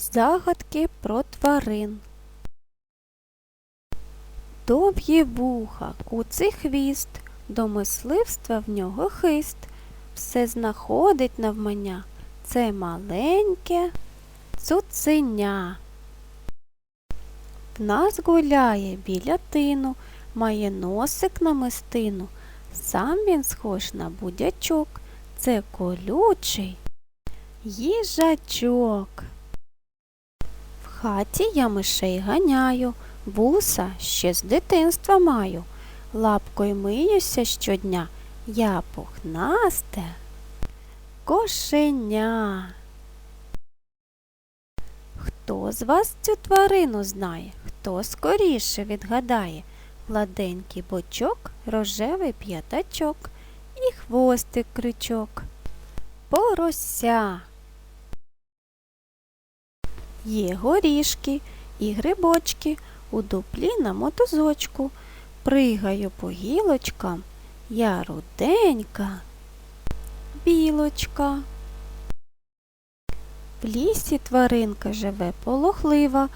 Загадки про тварин. Довгі вуха, куций хвіст, до мисливства в нього хист. Все знаходить навмання. Це маленьке цуценя. В нас гуляє біля тину, має носик на мистину. Сам він схож на будячок. Це колючий їжачок. Хаті я мишей ганяю, вуса ще з дитинства маю. Лапкою миюся щодня, я пухнасте кошеня. Хто з вас цю тварину знає? Хто скоріше відгадає? Гладенький бочок, рожевий п'ятачок і хвостик крючок. Порося. Є горішки і грибочки у дуплі на мотузочку. Пригаю по гілочкам, я руденька, білочка. В лісі тваринка живе полохлива,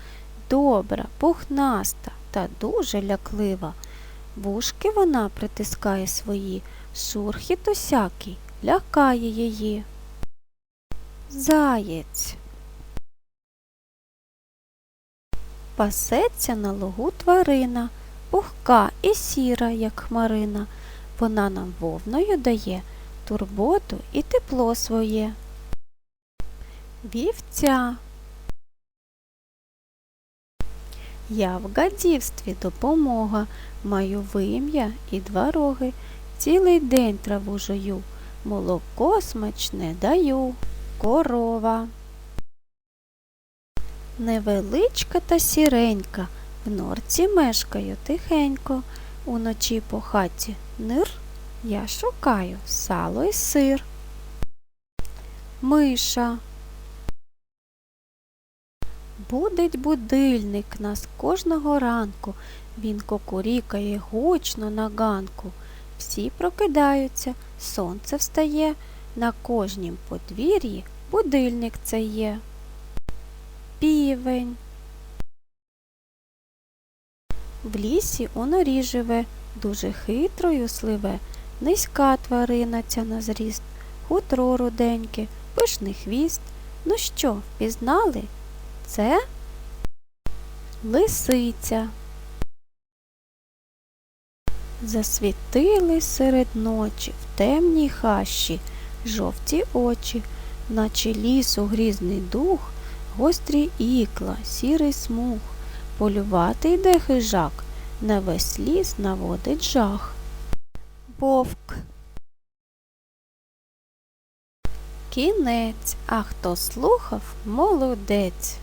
добра, пухнаста та дуже ляклива. Вушки вона притискає свої, шурхіт усякий лякає її. Заєць. Пасеться на лугу тварина, пухка і сіра, як хмарина. Вона нам вовною дає турботу і тепло своє. Вівця. Я в гадівстві допомога, маю вим'я і два роги, цілий день траву жую, молоко смачне даю, корова. Невеличка та сіренька, в норці мешкаю тихенько, уночі по хаті нир, я шукаю сало й сир. Миша. Будить будильник нас кожного ранку, він кукурікає гучно на ганку. Всі прокидаються, сонце встає, на кожнім подвір'ї будильник це є. Півень. В лісі у норі живе, дуже хитрою сливе, низька тварина ця на зріст, хутро руденьке, пишний хвіст. Ну що, впізнали? Це лисиця. Засвітили серед ночі в темній хащі жовті очі, наче лісу грізний дух, гострі ікла, сірий смуг. Полювати йде хижак, на весь ліс наводить жах. Вовк. Кінець, а хто слухав, молодець.